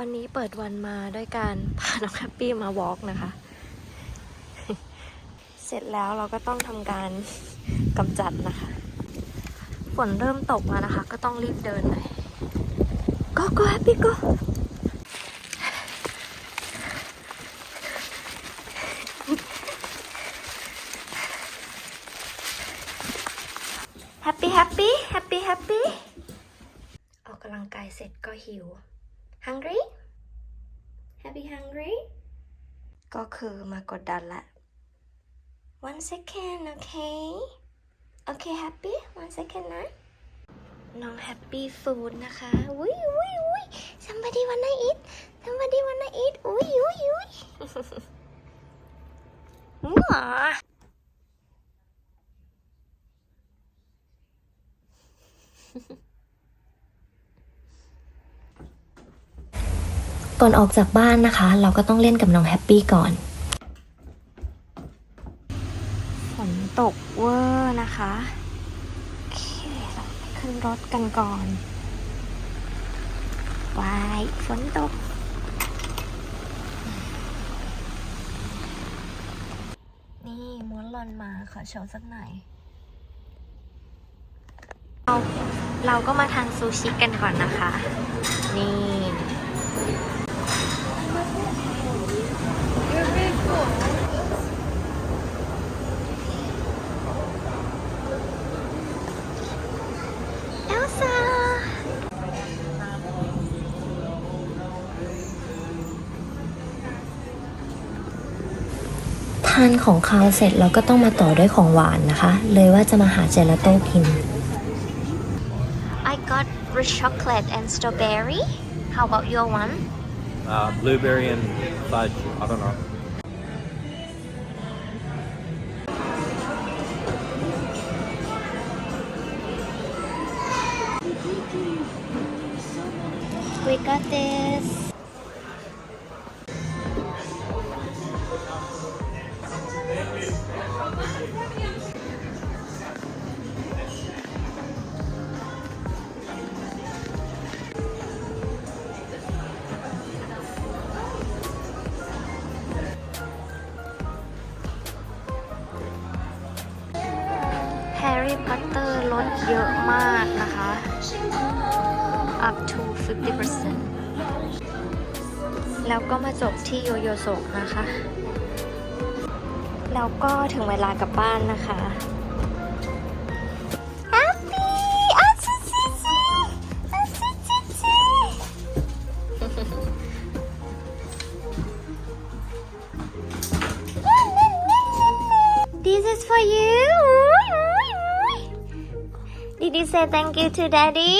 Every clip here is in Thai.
วันนี้เปิดวันมาด้วยการพาน้องแฮปปี้มาวอล์กนะคะ เสร็จแล้วเราก็ต้องทำการกำจัดนะคะ ฝนเริ่มตกแล้วนะคะ ก็ต้องรีบเดินหน่อยก็ก็แฮปปี้ก็แฮปปี้แฮปปี้แฮปปี้แฮปปี้ออกกำลังกายเสร็จก็หิว hungry happy hungry ก็คือมากดดันละ one second okay okay happy one second นะ น้อง happy food นะคะอุ้ยอุ้ยอุ้ย somebody wanna eat somebody wanna eat อุ้ยอุ้ยอุ้ยหมา ก่อนออกจากบ้านนะคะ เราก็ต้องเล่นกับน้องแฮปปี้ก่อน ฝนตกเวอร์นะคะโอเคเราขึ้นรถกันก่อนวายฝนตก นี่ม้วนลอนมาขอโชว์สักหน่อยเราเราก็มาทานซูชิกันก่อนนะคะ นี่ เอลซ่า ทานของคาวเสร็จเราก็ต้องมาต่อด้วยของหวานนะคะ เลยว่าจะมาหาเจลาโต้กิน I got rich chocolate and strawberry How about your one Uh, blueberry and fudge. I don't know. We got this แฮ ดเยอะมากนะคะ up to 50%แล้วก็มาจบที่โยโยโซะนะคะ แล้วก็ถึงเวลากลับบ้านนะคะ Happy อาชิชิชิอาชิชิชิ This is for you. Did you say thank you to daddy?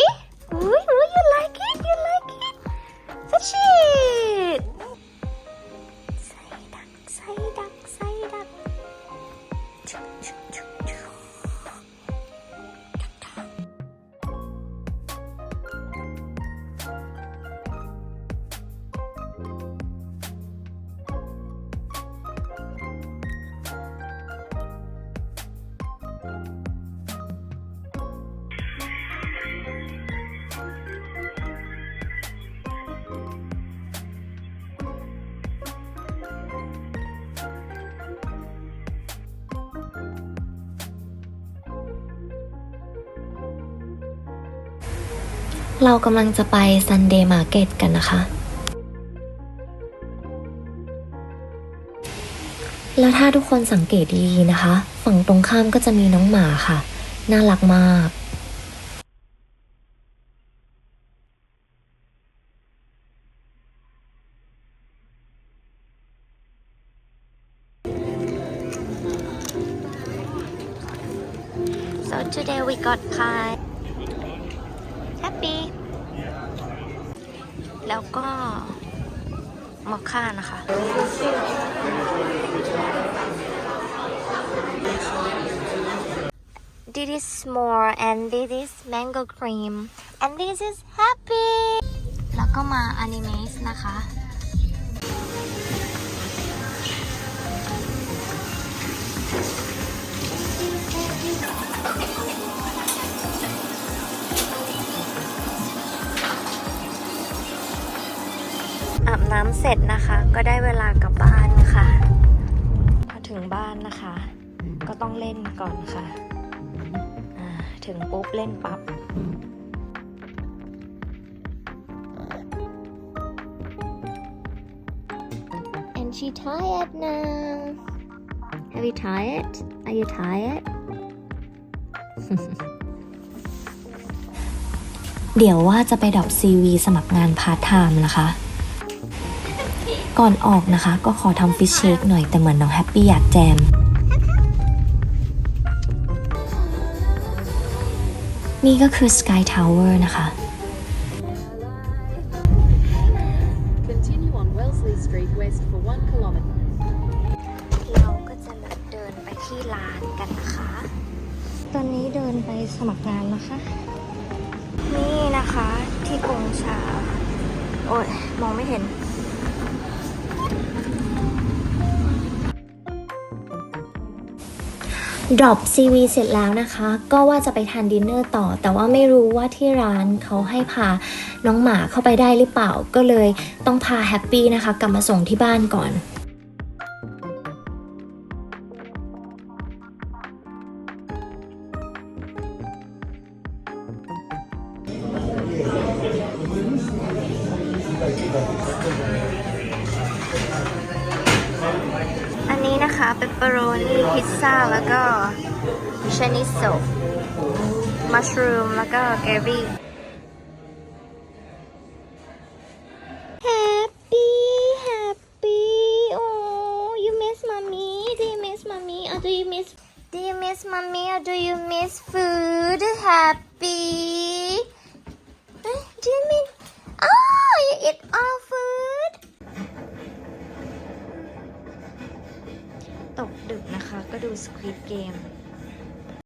เรากำลังจะไป Sunday Market กันนะคะ แล้วถ้าทุกคนสังเกตดีๆนะคะ ฝั่งตรงข้ามก็จะมีน้องหมาค่ะ น่ารักมาก So today we got pie happy แล้วก็มอคค่านะคะ This is more and this is mango cream and this is happy แล้วก็มา animes นะคะ สร็จนะคะ ก็ได้เวลากลับบ้านค่ะ พอถึงบ้านนะคะ ก็ต้องเล่นก่อนค่ะอ่าถึงปุ๊บเล่นปั๊บ and she tired now Have you tired Are you tired เดี๋ยวว่าจะไปดรอป CV สมัครงานพาร์ทไทม์นะคะ ก่อนออกนะคะ ก็ขอทำฟิชเชคหน่อยแต่เหมือนน้องแฮปปี้อยากแจม นี่ก็คือ Sky Tower นะคะ Continue on Wellesley Street west for one kilometre. เราก็จะแบบเดินไปที่ร้านกันนะคะ ตอนนี้เดินไปสมัครงานนะคะ นี่นะคะที่กงชา โอ้ยมองไม่เห็น ดรอปซีวีเสร็จแล้วนะคะ ก็ว่าจะไปทานดินเนอร์ต่อ แต่ว่าไม่รู้ว่าที่ร้านเขาให้พาน้องหมาเข้าไปได้หรือเปล่า ก็เลยต้องพาแฮปปี้นะคะ กลับมาส่งที่บ้านก่อน นนี้นะคะเปปเปอโรนีพิซซ่า แล้วก็ชนิโซมัชรูม แล้วก็เกรวี่ Happy Happy Oh you miss mommy Do you miss mommy or do you miss Do you miss mommy or do you miss food Happy คะก็ดู Squid Game